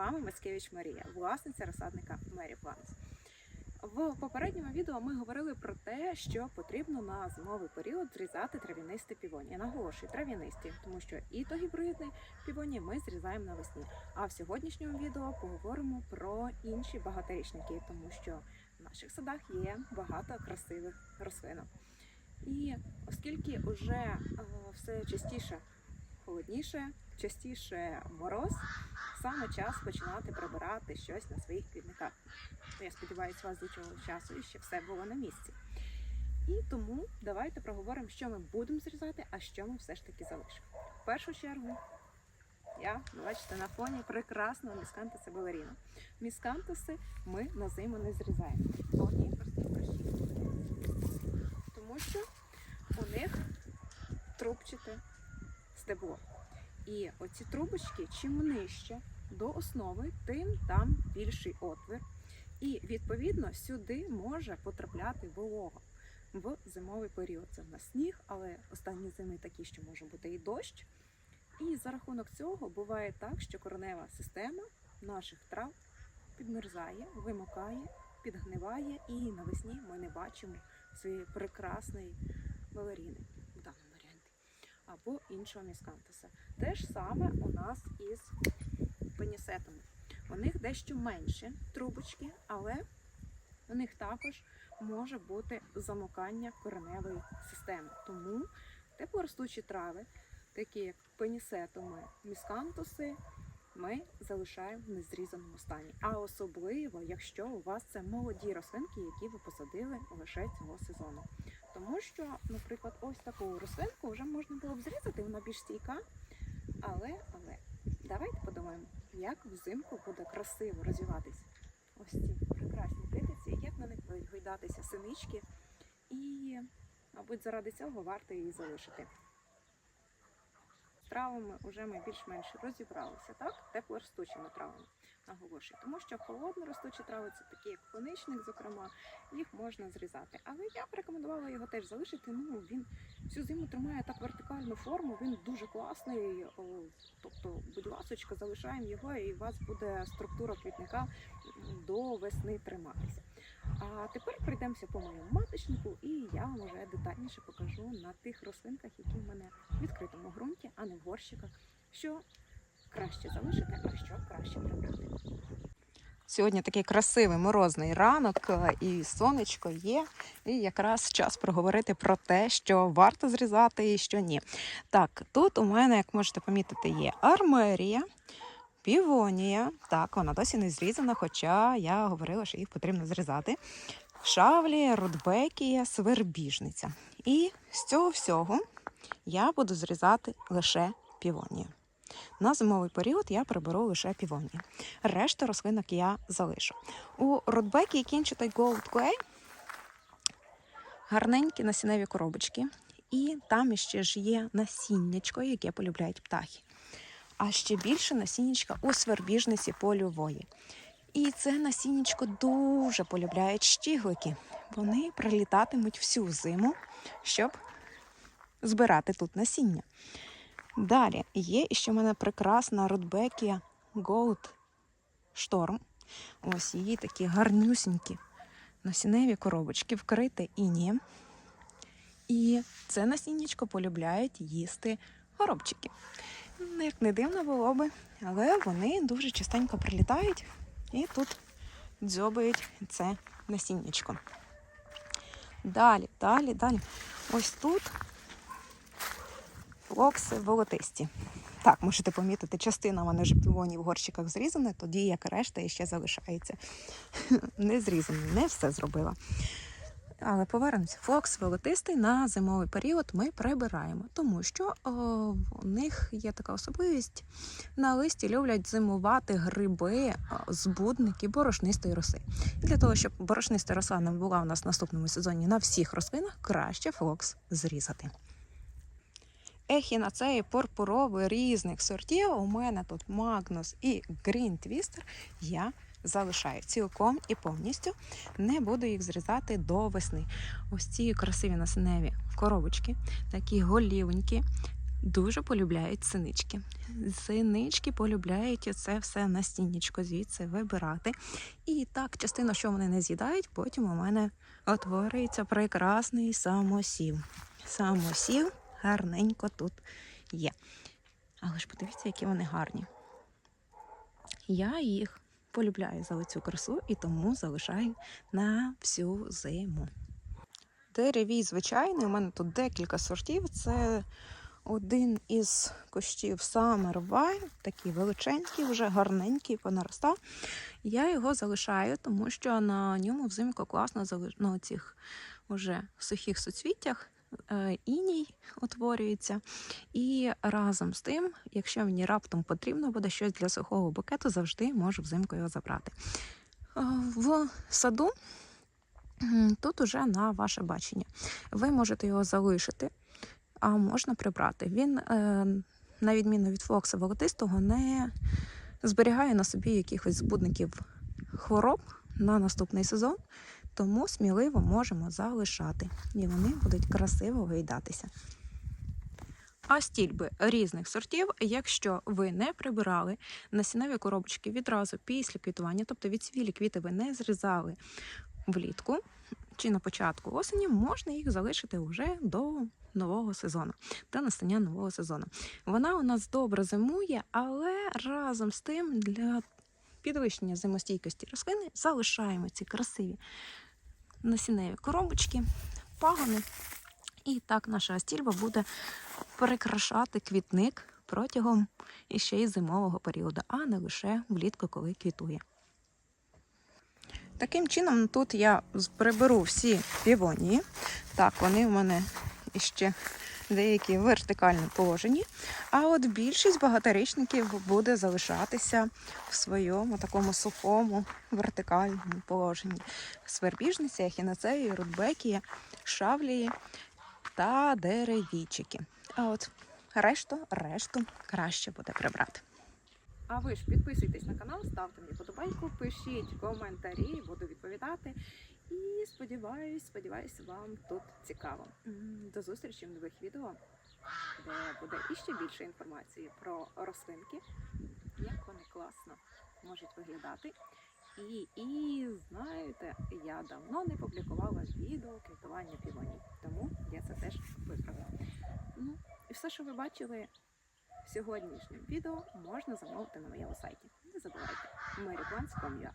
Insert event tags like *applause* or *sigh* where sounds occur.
вами Мацкевич Марія, власниця розсадника Мері Планс. В попередньому відео ми говорили про те, що потрібно на зимовий період зрізати трав'янисті півоні. Я наголошую трав'янисті, тому що і то гібридні півоні ми зрізаємо навесні. А в сьогоднішньому відео поговоримо про інші багаторічники, тому що в наших садах є багато красивих рослинок. І оскільки вже е, все частіше холодніше, частіше мороз, саме час починати прибирати щось на своїх квітниках. Я сподіваюся, у вас до цього часу і ще все було на місці. І тому давайте проговоримо, що ми будемо зрізати, а що ми все ж таки залишимо. В першу чергу, я, ви бачите, на фоні прекрасного міскантуса балеріна. Міскантуси ми на зиму не зрізаємо. По одній. Тому що у них трубчате стебло. І оці трубочки, чим нижче до основи, тим там більший отвір. І відповідно сюди може потрапляти волога в зимовий період. Це в нас сніг, але останні зими такі, що може бути і дощ. І за рахунок цього буває так, що коренева система наших трав підмерзає, вимокає, підгниває, і навесні ми не бачимо своєї прекрасної балеріни або іншого міскантуса. Те ж саме у нас із пенісетами. У них дещо менше трубочки, але у них також може бути замокання кореневої системи. Тому теплоростучі трави, такі як пенісетуми, міскантуси, ми залишаємо в незрізаному стані. А особливо, якщо у вас це молоді рослинки, які ви посадили лише цього сезону. Тому що, наприклад, ось таку рослинку вже можна було б зрізати, вона більш стійка. Але, але, давайте подумаємо, як взимку буде красиво розвиватися ось ці прекрасні китиці, як на них будуть синички. І, мабуть, заради цього варто її залишити. Травами вже ми більш-менш розібралися, так? Теплоростучими травами наголошую. Тому що холодно ростучі трави це такі, як коничник, зокрема, їх можна зрізати. Але я б рекомендувала його теж залишити. Ну він всю зиму тримає так вертикальну форму, він дуже класний. Тобто, будь ласочка, залишаємо його, і у вас буде структура квітника до весни триматися. А тепер пройдемося по моєму маточнику, і я вам вже детальніше покажу на тих рослинках, які в мене в відкритому ґрунті, а не в горщиках, що краще залишити, а що краще прибрати. Сьогодні такий красивий морозний ранок, е, і сонечко є. І якраз час проговорити про те, що варто зрізати і що ні. Так, тут у мене, як можете помітити, є армерія, півонія. Так, вона досі не зрізана, хоча я говорила, що їх потрібно зрізати. Шавлі, рудбекія, свербіжниця. І з цього всього я буду зрізати лише півонію. На зимовий період я приберу лише півонію. Решту рослинок я залишу. У Рудбекі кінчатий Gold Clay гарненькі насінневі коробочки. І там ще ж є насіннячко, яке полюбляють птахи. А ще більше насіннячка у свербіжниці польової. І це насіннячко дуже полюбляють щіглики. Вони прилітатимуть всю зиму, щоб збирати тут насіння. Далі є ще в мене прекрасна Рудбекія Gold Storm. Ось її такі гарнюсінькі насінневі коробочки, вкрите інієм. І це насіннячко полюбляють їсти горобчики. Ну, Як не дивно було би, але вони дуже частенько прилітають і тут дзьобають це насіннячко. Далі, далі, далі. Ось тут флокси волотисті. Так, можете помітити, частина вони вже півоні в горщиках зрізана, тоді як решта ще залишається. *laughs* Не зрізані, не все зробила. Але повернемося. Флокс волотистий на зимовий період ми прибираємо, тому що о, в них є така особливість. На листі люблять зимувати гриби, збудники борошнистої роси. І для того, щоб борошниста роса не була у нас в наступному сезоні на всіх рослинах, краще флокс зрізати. Ехінацеї пурпуровий різних сортів. У мене тут Магнус і Green Twister. Я залишаю цілком і повністю. Не буду їх зрізати до весни. Ось ці красиві насінневі коробочки, такі голівенькі, дуже полюбляють синички. Синички полюбляють це все на стінічко звідси вибирати. І так, частину, що вони не з'їдають, потім у мене утворюється прекрасний самосів. Самосів гарненько тут є. Але ж подивіться, які вони гарні. Я їх полюбляю за цю красу і тому залишаю на всю зиму. Деревій звичайний, у мене тут декілька сортів. Це один із кущів Summer Vine, такий величенький, вже гарненький, понаростав. Я його залишаю, тому що на ньому взимку класно на цих уже сухих суцвіттях е, іній утворюється. І разом з тим, якщо мені раптом потрібно буде щось для сухого букету, завжди можу взимку його забрати. Е, В саду тут уже на ваше бачення. Ви можете його залишити, а можна прибрати. Він, е, на відміну від флокса волотистого, не зберігає на собі якихось збудників хвороб на наступний сезон, тому сміливо можемо залишати. І вони будуть красиво виїдатися. А стільби різних сортів, якщо ви не прибирали насінневі коробочки відразу після квітування, тобто відсвілі квіти ви не зрізали влітку чи на початку осені, можна їх залишити вже до нового сезону, до настання нового сезону. Вона у нас добре зимує, але разом з тим для підвищення зимостійкості рослини залишаємо ці красиві насінневі коробочки, пагони. І так наша стільба буде перекрашати квітник протягом іще й зимового періоду, а не лише влітку, коли квітує. Таким чином, тут я приберу всі півонії. Так, вони в мене іще деякі вертикально положені. А от більшість багаторічників буде залишатися в своєму такому сухому вертикальному положенні. Свербіжниця, ехінацеї, рудбекія, шавлії та деревійчики. А от решту, решту краще буде прибрати. А ви ж підписуйтесь на канал, ставте мені подобайку, пишіть коментарі, буду відповідати. І сподіваюсь, сподіваюсь, вам тут цікаво. До зустрічі в нових відео, де буде іще більше інформації про рослинки, як вони класно можуть виглядати. І, і знаєте, я давно не публікувала відео квітування півонів, тому я це теж виправила. Ну, і все, що ви бачили в сьогоднішньому відео, можна замовити на моєму сайті. Не забувайте, maryplants.com.ua